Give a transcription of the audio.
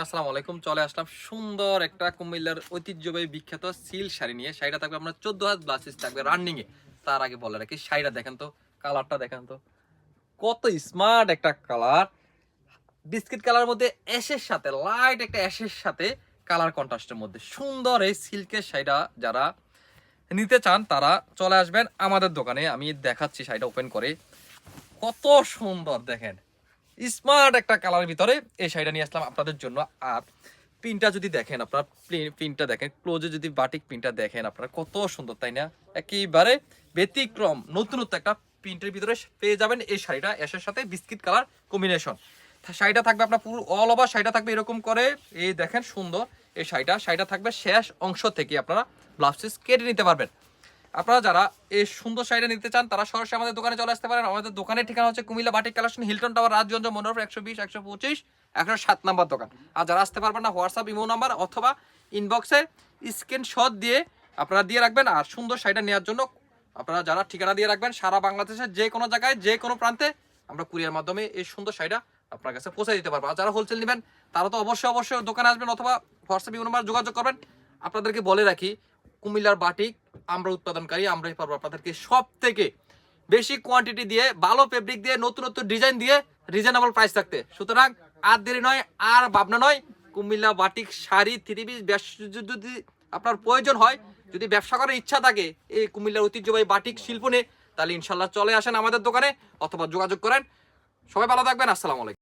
আসসালামু আলাইকুম। চলে আসলাম সুন্দর একটা কুমিল্লার ঐতিহ্যবাহী বিখ্যাত সিল শাড়ি নিয়ে। শাড়িটা থাকবে আপনার চোদ্দ হাত ব্লাসেস থাকবে রানিং এ। তার আগে বলে রাখি, শাড়িটা দেখেন তো কালারটা দেখেন তো। কত স্মার্ট একটা কালার বিস্কিট কালার মধ্যে অ্যাশের সাথে লাইট একটা অ্যাশের সাথে কালার কন্ট্রাস্টের মধ্যে। সুন্দর এই সিল্কের শাড়িটা যারা নিতে চান, তারা চলে আসবেন আমাদের দোকানে। আমি দেখাচ্ছি শাড়িটা ওপেন করে। কত সুন্দর দেখেন। স্মার্ট একটা কালারের ভিতরে এই শাড়িটা নিয়ে আসলাম আপনাদের জন্য। আর প্রিন্টটা যদি দেখেন আপনার প্রিন্টটা দেখেন, ক্লোজে যদি বাটিক প্রিন্টটা দেখেন আপনারা, কত সুন্দর, তাই না? একেবারে ব্যতিক্রম, নতুনত্ব একটা প্রিন্টের ভিতরে পেয়ে যাবেন এই শাড়িটা, এসের সাথে বিস্কিট কালার কম্বিনেশন। শাড়িটা থাকবে আপনার পুরো অল ওভার শাড়িটা থাকবে এরকম করে, এই দেখেন সুন্দর, এই শাড়িটা শাড়িটা থাকবে শেষ অংশ থেকে আপনারা ব্লাউজ পিস কেটে নিতে পারবেন। আপনারা যারা এই সুন্দর শাড়িটা নিতে চান, তারা সরাসরি আমাদের দোকানে চলে আসতে পারেন। আমাদের দোকানের ঠিকানা হচ্ছে Cumilla batik collection, Hilton tower, Rajganj মনোরফ একশো বিশ, একশো পঁচিশ, একশো সাত নাম্বার দোকান। আর যারা আসতে পারবেন না, হোয়াটসঅ্যাপ, ইমো নাম্বার অথবা ইনবক্সে স্ক্রিনশট দিয়ে আপনারা দিয়ে রাখবেন। আর সুন্দর শাড়িটা নেওয়ার জন্য আপনারা যারা ঠিকানা দিয়ে রাখবেন, সারা বাংলাদেশের যে কোনো জায়গায়, যে কোনো প্রান্তে আমরা কুরিয়ার মাধ্যমে এই সুন্দর শাড়িটা আপনার কাছে পৌঁছে দিতে পারব। আর যারা হোলসেল নেবেন, তারা তো অবশ্যই অবশ্যই দোকানে আসবেন অথবা হোয়াটসঅ্যাপ, ইমো নাম্বার যোগাযোগ করবেন। আপনাদেরকে বলে রাখি, কুমিল্লার বাটিক আমরা উৎপাদনকারী, আমরাই পারব। আপনাদেরকে সব থেকে বেশি কোয়ান্টিটি দিয়ে, ভালো ফেব্রিক দিয়ে, নতুন নতুন ডিজাইন দিয়ে রিজনেবল প্রাইস থাকতে। সুতরাং আর দেরি নয়, আর ভাবনা নয়, Cumilla batik sari three piece যদি আপনার প্রয়োজন হয়, যদি ব্যবসা করার ইচ্ছা থাকে এই কুমিল্লার ঐতিহ্যবাহী বাটিক শিল্প নিয়ে, তাহলে ইনশাল্লাহ চলে আসেন আমাদের দোকানে অথবা যোগাযোগ করেন। সবাই ভালো থাকবেন, আসসালামু আলাইকুম।